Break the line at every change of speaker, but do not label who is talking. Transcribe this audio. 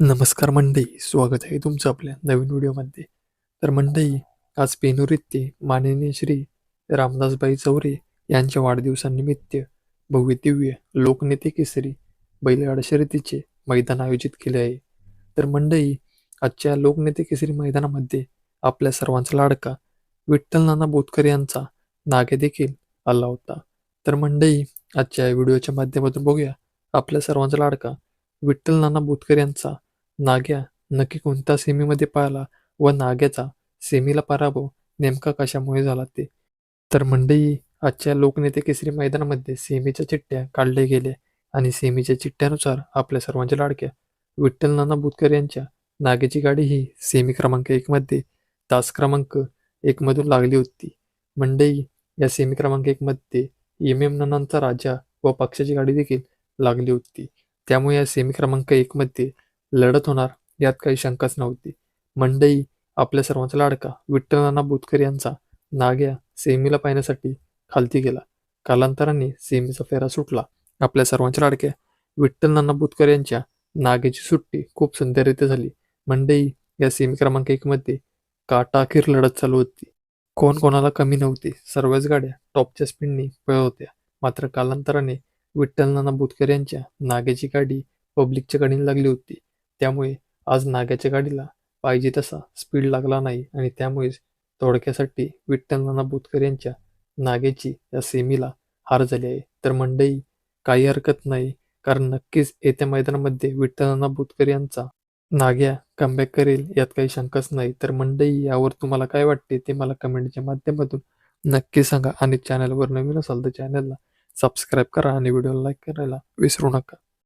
नमस्कार मंडई स्वागत आहे तुमचं आपल्या नवीन व्हिडिओमध्ये. तर मंडई आज पेनुर येथे माननीय श्री रामदासबाई चौरे यांच्या वाढदिवसानिमित्त भव्यदिव्य लोकनेते केसरी बैलगाडा शर्यतीचे मैदान आयोजित केले आहे. तर मंडई आजच्या लोकनेते केसरी मैदानामध्ये आपल्या सर्वांचा लाडका विठ्ठल नाना बोतकर यांचा नागे देखील आला होता. तर मंडई आजच्या व्हिडिओच्या माध्यमातून बघूया आपल्या सर्वांचा लाडका विठ्ठल नाना बोतकर यांचा नाग्या नक्की कोणत्या सेमीमध्ये पाहिला व नाग्याचा सेमीला पराभव नेमका कशामुळे झाला ते? तर मंडई आजच्या लोकनेते केसरी मैदानामध्ये सेमीच्या चिठ्ठ्या काढल्या गेल्या आणि सेमीच्या चिठ्ठ्यानुसार आपल्या सर्वांच्या लाडक्या विठ्ठल नाना बुतकर यांच्या नागेची गाडी ही सेमी क्रमांक एकमध्ये तास क्रमांक एकमधून लागली होती. मंडई या सेमी क्रमांक एकमध्ये एम एम नानांचा राजा व पक्षाची गाडी देखील लागली होती. त्यामुळे या सेमी क्रमांक एकमध्ये लढत होणार यात काही शंकाच नव्हती. मंडई आपल्या सर्वांचा लाडका विठ्ठल नाना बुतकर यांचा नाग्या सेमीला पाहण्यासाठी खालती गेला. कालांतराने सेमीचा फेरा सुटला. आपल्या सर्वांच्या लाडक्या विठ्ठल नाना बुतकर यांच्या नागेची सुट्टी खूप सुंदररीत्या झाली. मंडई या सेमी क्रमांक एकमध्ये काटाखीर लढत चालू होती. कोण कोणाला कमी नव्हती. सर्वच गाड्या टॉपच्या स्पीडने पळत होत्या. मात्र कालांतराने विठ्ठल नाना बुतकर यांच्या नाग्याची गाडी पब्लिकच्या गाडीने लागली होती. त्यामुळे आज नाग्याच्या गाडीला पाहिजे तसा स्पीड लागला नाही आणि त्यामुळेच थोडक्यासाठी विठ्ठल नाना बुतकर यांच्या नागेची या सेमीला हार झाली आहे. तर मंडई काही हरकत नाही कारण नक्कीच येत्या मैदानामध्ये विठ्ठल नाना बुतकर यांचा नाग्या कमबॅक करेल यात काही शंकाच नाही. तर मंडई यावर तुम्हाला काय वाटते ते मला कमेंटच्या माध्यमातून नक्की सांगा आणि चॅनलवर नवीन असाल तर चॅनलला सबस्क्राईब करा आणि व्हिडिओला लाईक करायला विसरू नका.